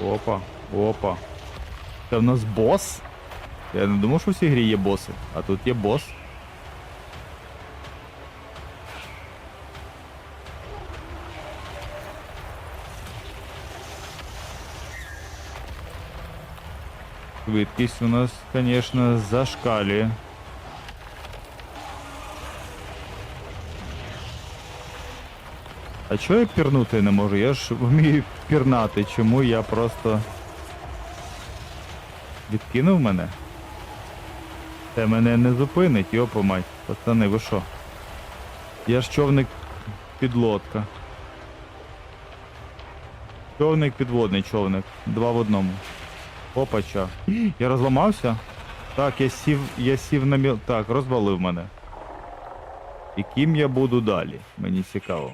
Опа, опа. Це в нас бос? Я не думав, що в цій грі є боси, а тут є бос. Швидкість у нас, звісно, зашкалює. А чого я пірнути не можу? Я ж вмію пірнати. Чому я просто. Відкинув мене? Це мене не зупинить, йопа мать. Пацани, ви що? Я ж човник підлодка. Човник підводний човник. Два в одному. Опача. Я розламався? Так, я сів, я сів на міл. Так, розвалив мене. І ким я буду далі? Мені цікаво.